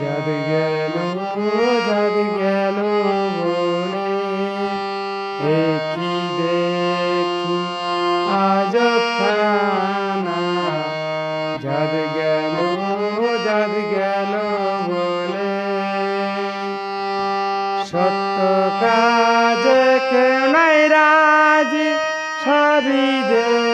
যাদ গেল যাদ গেল বনে একই দেখি আজ খানা যাদ গেল যাদ গেল বলে সত্য কাজ কেনাই রাজি, সবই দেখ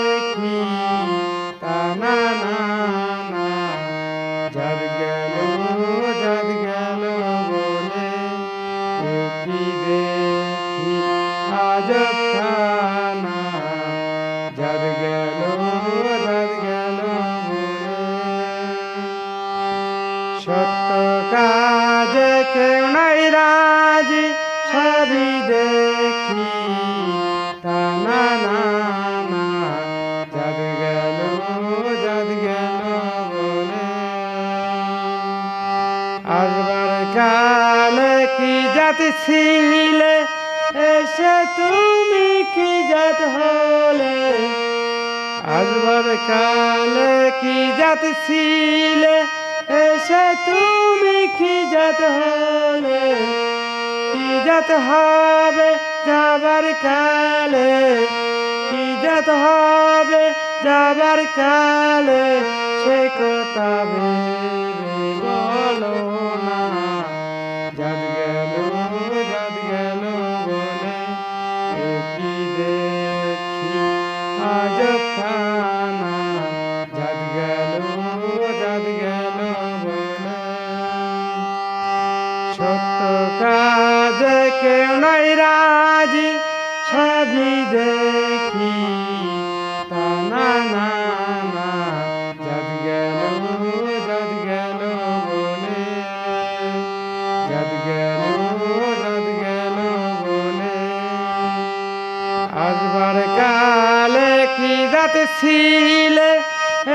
সত্য কাজে কেউ নাই রাজি, সবই দেখি। তা না না যাদ গেল যাদ গেল বলে আসবার কালে কি জাত ছিলে, এসে তুমি কি জাত হলে? আসবার কালে কি জাত ছিলে এসে তুমি কি জাত হলে? কি জাত হবে যাবার কালে? কি জাত হবে যাবার কালে? সে কথা ভেবে বলো না। যাদ গেল যাদ গেল বলে। কি দেখি, আজ খানা সত্য কাজে কেউ নাই রাজি সবই দেখি। তা না না যাদ গেল যাদ গেল বলে যাদ গেল কালে কি জাত ছিলে,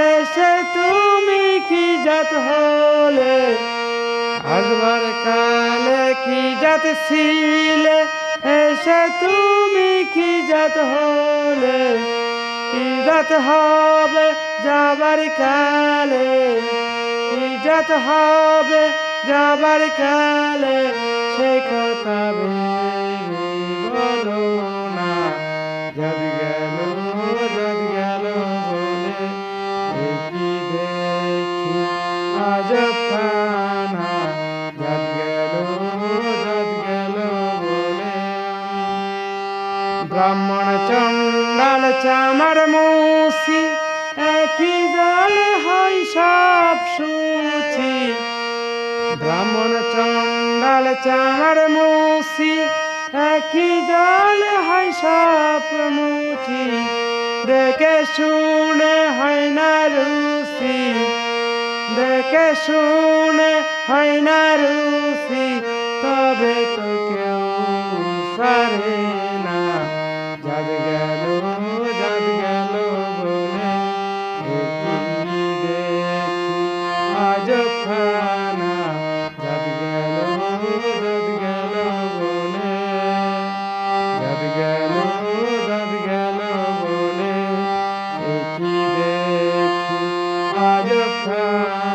এসে তুমি কি জাত হলে? আসবার কালে কি জাত ছিলে? এসে তুমি কি জাত হলে? কি জাত হবে যাবার কালে? কি জাত হবে যাবার কালে? সে কথা বলো ব্রাহ্মণ চণ্ডাল চামার মৌসি, একই দল হয় সব সুচি। ব্রাহ্মণ চণ্ডাল চামার মৌসি, একই দল হয় সব মুচি। দেখে শুনে হয় না রুসি দেখে শুনে হয় না রুসি তবে তো কেউ সারে। Tchau.